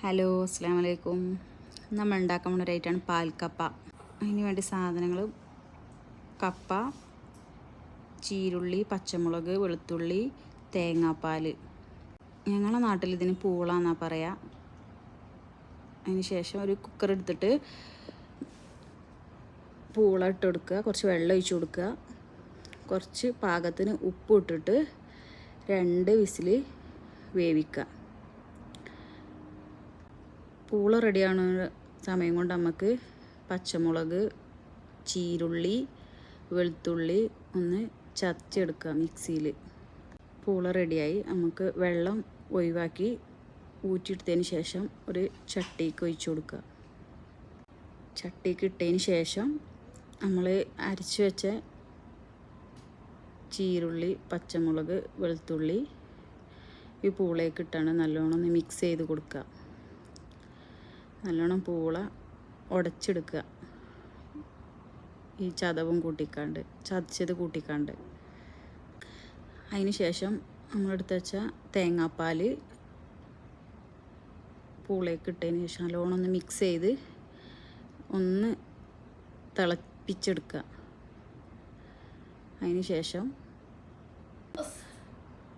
Hello അസ്സാം വലൈക്കും നമ്മൾ ഉണ്ടാക്കാൻ പോകുന്ന ഒരു ഐറ്റമാണ് പാൽക്കപ്പ. അതിന് വേണ്ടി സാധനങ്ങൾ കപ്പ ചീരുള്ളി പച്ചമുളക് വെളുത്തുള്ളി തേങ്ങാപ്പാൽ. ഞങ്ങളുടെ നാട്ടിൽ ഇതിന് പൂളാന്നാണ് പറയുക അതിന് ശേഷം ഒരു കുക്കർ എടുത്തിട്ട് പൂള ഇട്ട് കൊടുക്കുക. കുറച്ച് വെള്ളം ഒഴിച്ചു കൊടുക്കുക. കുറച്ച് പാകത്തിന് ഉപ്പ് ഇട്ടിട്ട് രണ്ട് വിസിൽ വേവിക്കുക. പൂള റെഡിയാണ് സമയം കൊണ്ട് നമുക്ക് പച്ചമുളക് ചീരുള്ളി വെളുത്തുള്ളി ഒന്ന് ചതച്ചെടുക്കുക മിക്സിയിൽ പൂള റെഡിയായി. നമുക്ക് വെള്ളം ഒഴിവാക്കി ഊറ്റിയെടുത്തതിന് ശേഷം ഒരു ചട്ടിക്ക് ഒഴിച്ചു കൊടുക്കുക ചട്ടിക്ക് ഇട്ടതിന് ശേഷം നമ്മൾ അരച്ച് വെച്ച ചീരുള്ളി പച്ചമുളക് വെളുത്തുള്ളി ഈ പൂളയൊക്കെ ഇട്ടാണ് നല്ലോണം ഒന്ന് മിക്സ് ചെയ്ത് കൊടുക്കുക നല്ലോണം പൂള ഉടച്ചെടുക്കുക. ഈ ചതവും കൂട്ടിക്കാണ്ട് ചതച്ചത് കൂട്ടിക്കാണ്ട്. അതിന് ശേഷം നമ്മളെടുത്ത് വെച്ച തേങ്ങാപ്പാൽ പൂളേക്ക് ഇട്ടതിന് ശേഷം നല്ലോണം ഒന്ന് മിക്സ് ചെയ്ത് ഒന്ന് തിളപ്പിച്ചെടുക്കുക. അതിന് ശേഷം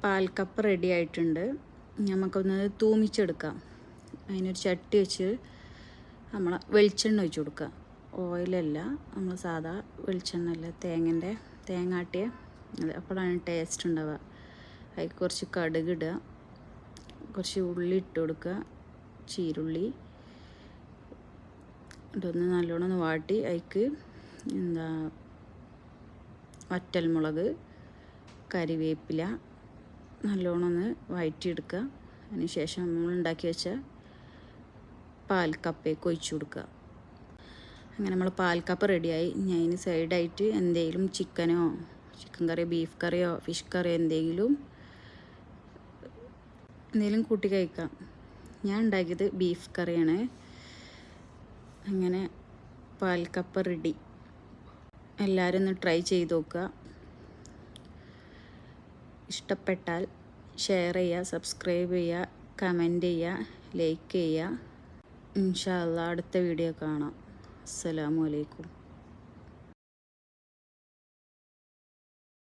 പാൽക്കപ്പ് റെഡി ആയിട്ടുണ്ട്. നമുക്കൊന്ന് തൂമിച്ചെടുക്കാം. അതിനൊരു ചട്ടി വെച്ച് നമ്മൾ വെളിച്ചെണ്ണ ഒഴിച്ച് കൊടുക്കുക. ഓയിലല്ല നമ്മൾ സാധാ വെളിച്ചെണ്ണ അല്ല തേങ്ങന്റെ തേങ്ങാട്ടിയ അപ്പോഴാണ് ടേസ്റ്റ് ഉണ്ടാവുക. അതിൽ കുറച്ച് കടുക് ഇടുക കുറച്ച് ഉള്ളി ഇട്ട് കൊടുക്കുക ചീരുള്ളി. ഇതൊന്ന് നല്ലോണം ഒന്ന് വാട്ടി അതിക്ക് എന്താ വറ്റൽമുളക് കരിവേപ്പില നല്ലോണം ഒന്ന് വഴറ്റിയെടുക്കുക അതിന് ശേഷം നമ്മൾ ഉണ്ടാക്കി വെച്ച പാൽക്കപ്പയൊക്കെ ഒഴിച്ചു കൊടുക്കുക. അങ്ങനെ നമ്മൾ പാൽക്കപ്പ റെഡിയായി. ഇനി അതിന് സൈഡായിട്ട് എന്തെങ്കിലും ചിക്കനോ ചിക്കൻ കറിയോ ബീഫ് കറിയോ ഫിഷ് കറിയോ എന്തെങ്കിലും എന്തെങ്കിലും കൂട്ടി കഴിക്കാം. ഞാൻ ഉണ്ടാക്കിയത് ബീഫ് കറിയാണ്. അങ്ങനെ പാൽക്കപ്പ റെഡി. എല്ലാവരും ഒന്ന് ട്രൈ ചെയ്ത് നോക്കുക. ഇഷ്ടപ്പെട്ടാൽ ഷെയർ ചെയ്യുക സബ്സ്ക്രൈബ് ചെയ്യുക കമന്റ് ചെയ്യുക ലൈക്ക് ചെയ്യുക. ഇൻഷാല്ല അടുത്ത വീഡിയോ കാണാം. അസ്സലാമു അലൈക്കും.